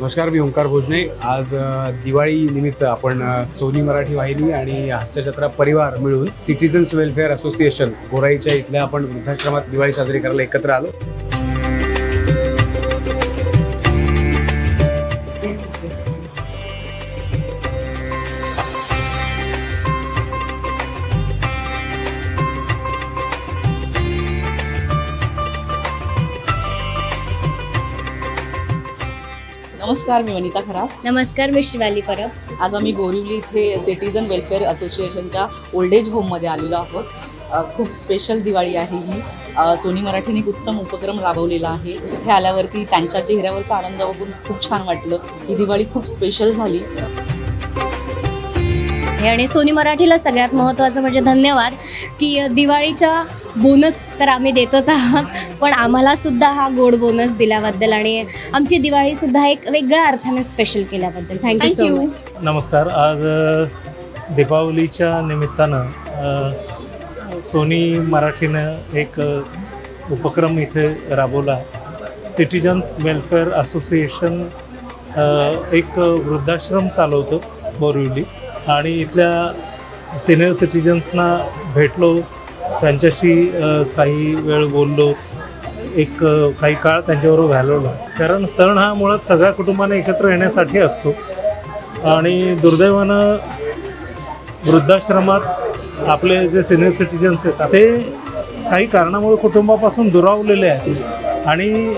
नमस्कार मी ओंकार भोजने. आज दिवाळी निमित्त आपण सोनी मराठी वाहिनी आणि हास्यजत्रा परिवार मिळून सिटीजन्स वेलफेअर असोसिएशन गोराईच्या इथल्या आपण वृद्धाश्रमात दिवाळी साजरी करायला एकत्र आलो. नमस्कार मी वनिता खराब. नमस्कार मी शिवाली परब. आज आम्ही बोरिवली इथे सिटीजन वेलफेअर असोसिएशनच्या ओल्ड एज होममध्ये आलेलो आहोत. खूप स्पेशल दिवाळी आहे ही. सोनी मराठीने एक उत्तम उपक्रम राबवलेला आहे. इथे आल्यावरती त्यांच्या चेहऱ्यावरचा आनंद बघून खूप छान वाटलं. ही दिवाळी खूप स्पेशल झाली. हे आणि सोनी मराठीला सगळ्यात महत्त्वाचं म्हणजे धन्यवाद की दिवाळीच्या बोनस तर आम्ही देतच आहात पण आम्हाला सुद्धा हा गोड बोनस दिल्याबद्दल आणि आमची दिवाळीसुद्धा एक वेगळ्या अर्थाने स्पेशल केल्याबद्दल. Thank you so. मच नमस्कार. आज दीपावलीच्या निमित्तानं सोनी मराठीनं एक उपक्रम इथे राबवला. सिटीजन्स वेलफेअर असोसिएशन एक वृद्धाश्रम चालवतो बोरिवली. आणि इथल्या सिनियर सिटीजन्सना भेटलो त्यांच्याशी काही वेळ बोललो एक काही काळ त्यांच्याबरोबर घालवला. कारण सण हा मुळात सगळ्या कुटुंबाने एकत्र येण्यासाठी असतो. आणि दुर्दैवानं वृद्धाश्रमात आपले जे सिनियर सिटीजन्स आहेत ते काही कारणामुळे कुटुंबापासून दुरावलेले आहेत. आणि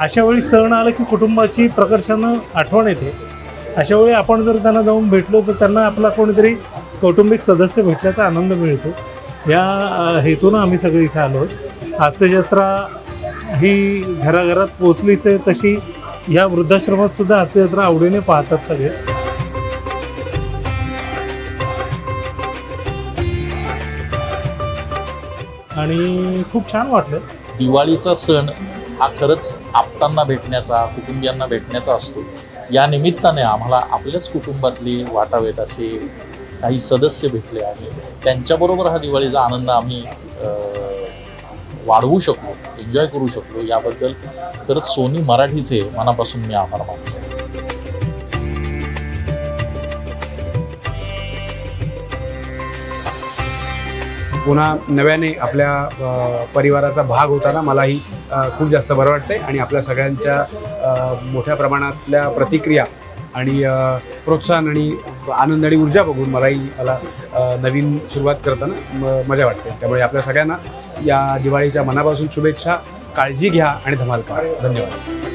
अशा वेळी सण आलं की कुटुंबाची प्रकर्षानं आठवण येते. अशा वेळी आपण जर त्यांना जाऊन भेटलो तर त्यांना आपला कोणीतरी कौटुंबिक सदस्य भेटल्याचा आनंद मिळतो. या हेतूनं आम्ही सगळे इथे आलो आहोत. हास्यजत्रा ही घराघरात पोचलीच आहे तशी या वृद्धाश्रमात सुद्धा हास्यजत्रा आवडीने पाहतात सगळे. आणि खूप छान वाटलं. दिवाळीचा सण हा खरंच आपटांना भेटण्याचा कुटुंबियांना भेटण्याचा असतो. या निमित्ताने आम्हाला आपल्याच कुटुंबातले वाटावेत असे काही सदस्य भेटले आणि त्यांच्याबरोबर हा दिवाळीचा आनंद आम्ही वाढवू शकलो एन्जॉय करू शकलो. याबद्दल खरंच सोनी मराठीचे मनापासून मी आभार मानतो. पुन्हा नव्याने आपल्या परिवाराचा भाग होताना मलाही खूप जास्त बरं वाटतंय आणि आपल्या सगळ्यांच्या मोठ्या प्रमाणातल्या प्रतिक्रिया आणि प्रोत्साहन आणि आनंद आणि ऊर्जा बघून मलाही मला नवीन सुरुवात करताना म- मजा वाटते. त्यामुळे आपल्या सगळ्यांना या दिवाळीच्या मनापासून शुभेच्छा काळजी घ्या आणि धमाल करा. धन्यवाद.